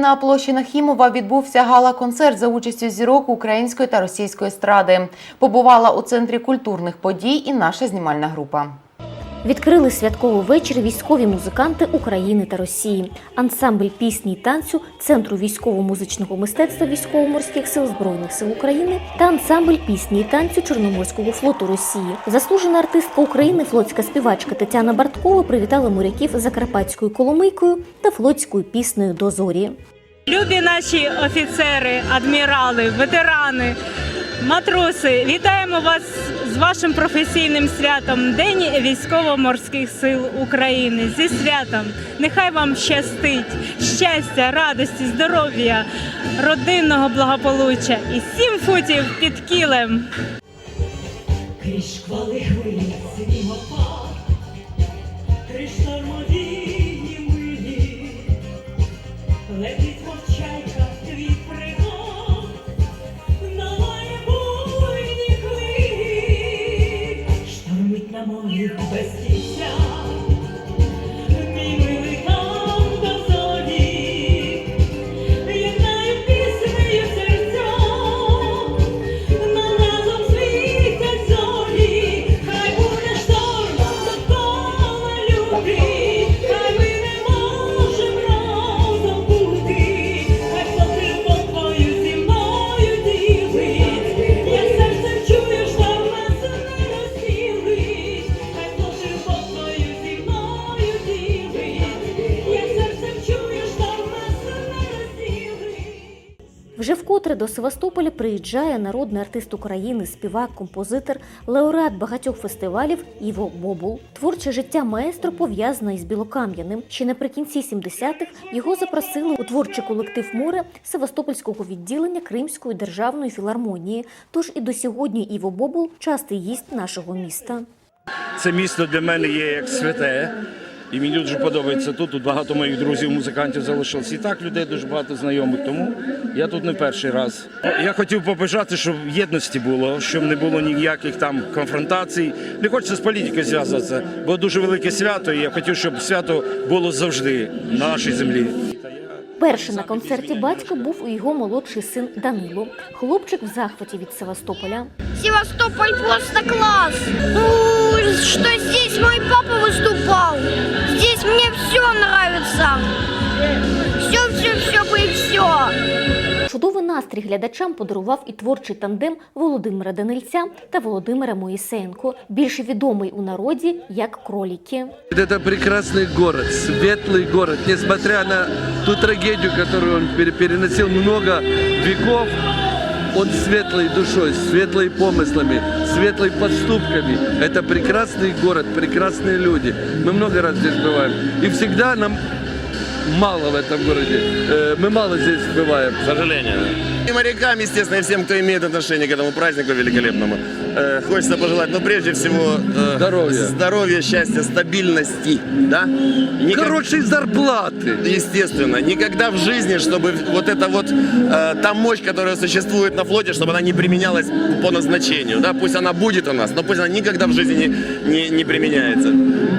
На площі Нахімова відбувся гала-концерт за участю зірок української та російської естради. Побувала у центрі культурних подій і наша знімальна група. Відкрили святковий вечір військові музиканти України та Росії, ансамбль пісні й танцю Центру військово-музичного мистецтва військово-морських сил Збройних сил України та ансамбль пісні й танцю Чорноморського флоту Росії. Заслужена артистка України, флотська співачка Тетяна Барткова привітала моряків закарпатською коломийкою та флотською піснею до зорі. Любі наші офіцери, адмірали, ветерани, матроси, вітаємо вас з вашим професійним святом День військово-морських сил України. Зі святом! Нехай вам щастить, щастя, радості, здоров'я, родинного благополуччя і сім футів під кілем. Крізь шквали хвилі синімопа, крізь штормовії милі, летить Вже вкотре до Севастополя приїжджає народний артист України, співак, композитор, лауреат багатьох фестивалів Іво Бобул. Творче життя маестро пов'язане із Білокам'яним. Ще наприкінці 70-х його запросили у творчий колектив море Севастопольського відділення Кримської державної філармонії. Тож і до сьогодні Іво Бобул частий гість нашого міста. Це місто для мене є як святе. І мені дуже подобається тут. Тут багато моїх друзів, музикантів залишилось. І так людей дуже багато знайомих. Тому я тут не перший раз. Я хотів побажати, щоб єдності було, щоб не було ніяких там конфронтацій. Не хочеться з політикою зв'язуватися, бо дуже велике свято. І я хотів, щоб свято було завжди на нашій землі. Перший на концерті батька був і його молодший син Данило. Хлопчик в захваті від Севастополя. Севастополь просто класс Ну, что здесь мой папа выступал. Здесь мне все нравится. Все, все, все и все. Чудовий настрій глядачам подарував і творчий тандем Володимира Данильця та Володимира Моїсеєнко, більш відомий у народі як кроліки. Это прекрасный город, светлый город. Несмотря на ту трагедию, которую он пере- переносил много веков, он светлой душой, светлой помыслами, светлой поступками. Это прекрасный город, прекрасные люди. Мы много раз здесь бываем. И всегда нам мало в этом городе. Э, Мы мало здесь бываем. К сожалению. И морякам, естественно, и всем, кто имеет отношение к этому празднику великолепному. Э, хочется пожелать, ну, прежде всего, э, Здоровья. здоровья, счастья, стабильности, да? Никак- Хорошей зарплаты. Естественно, никогда в жизни, чтобы вот эта вот э, та мощь, которая существует на флоте, чтобы она не применялась по назначению, да, пусть она будет у нас, но пусть она никогда в жизни не, не, не применяется.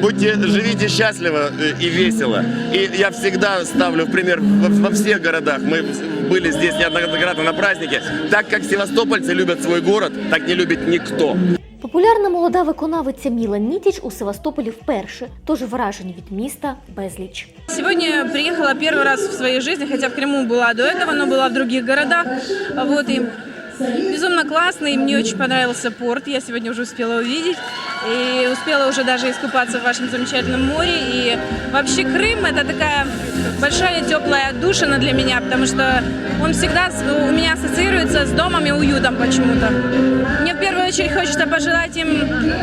Будьте, живите счастливо э, и весело. И я всегда ставлю в пример во, во всех городах. Мы были здесь неоднократно на празднике. Так как севастопольцы любят свой город, так не любит никто. Популярна молода виконавиця Міла Нітіч у Севастополі вперше, тож вражень від міста безліч. Сегодня приехала первый раз в своей жизни, хотя в Крыму была до этого, но была в других городах. Вот и безумно классно, и мне очень понравился порт. Я сегодня уже успела увидеть и успела уже даже искупаться в вашем замечательном море. И вообще Крым это такая большая теплая душина для меня, потому что он всегда у меня ассоциируется с домом и уютом почему-то. Мне в очередь хочется пожелать им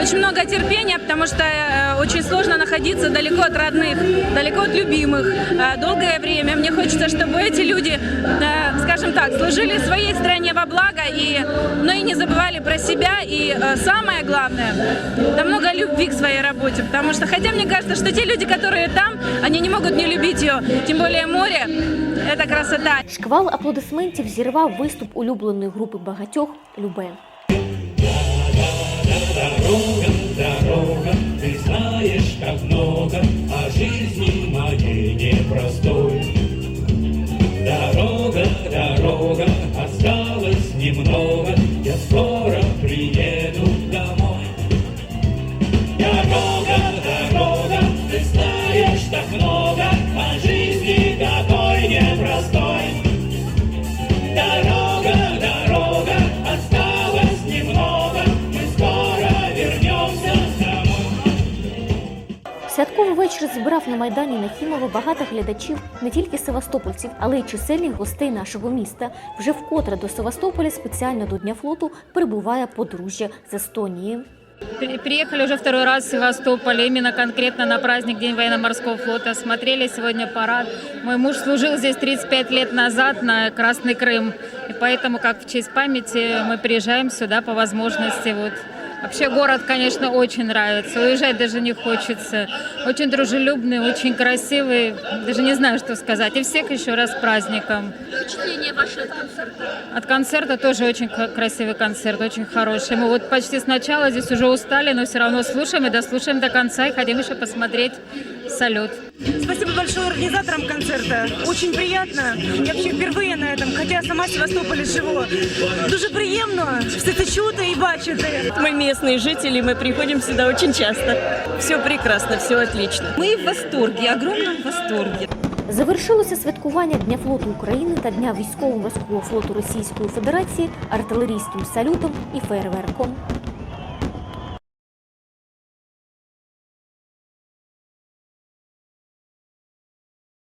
очень много терпения, потому что э, очень сложно находиться далеко от родных, далеко от любимых э, долгое время. Мне хочется, чтобы эти люди, э, скажем так, служили своей стране во благо, и, но и не забывали про себя. И э, самое главное, да много любви к своей работе, потому что, хотя мне кажется, что те люди, которые там, они не могут не любить ее, тем более море, это красота. Шквал аплодисментів зірвав виступ улюбленої групи багатьох Любе. дорога, дорога, ты знаешь, как много, а жизни моей непростой. Дорога, дорога, осталось немного, Святковий вечір зібрав на майдані Нахімова багато глядачів не тільки севастопольців, але й чисельних гостей нашого міста. Вже вкотре до Севастополя спеціально до Дня флоту прибуває подружжя з Естонії. При- Приехали уже второй раз в Севастополь, именно конкретно на праздник День военно-морского флота. Смотрели сегодня парад. Мой муж служил здесь 35 лет назад на Красный Крым. И поэтому, как в честь памяти, мы приезжаем сюда по возможности. Вот. Вообще город, конечно, очень нравится. Уезжать даже не хочется. Очень дружелюбный, очень красивый. Даже не знаю, что сказать. И всех еще раз с праздником. Впечатлення ваше від концерту? От концерта тоже очень к- красивый концерт, очень хороший. Мы вот почти сначала здесь уже устали, но все равно слушаем и дослушаем до конца и хотим еще посмотреть салют. Спасибо большое организаторам концерта. Очень приятно. Я вообще впервые на этом, хотя сама в Севастополі живу. Дуже приємно все це чути і бачити. Мы местные жители, мы приходим сюда очень часто. Все прекрасно, все отлично. Мы в восторге, огромном восторге. Завершилося святкування Дня флоту України та Дня військово-морського флоту Російської Федерації артилерійським салютом і фейерверком.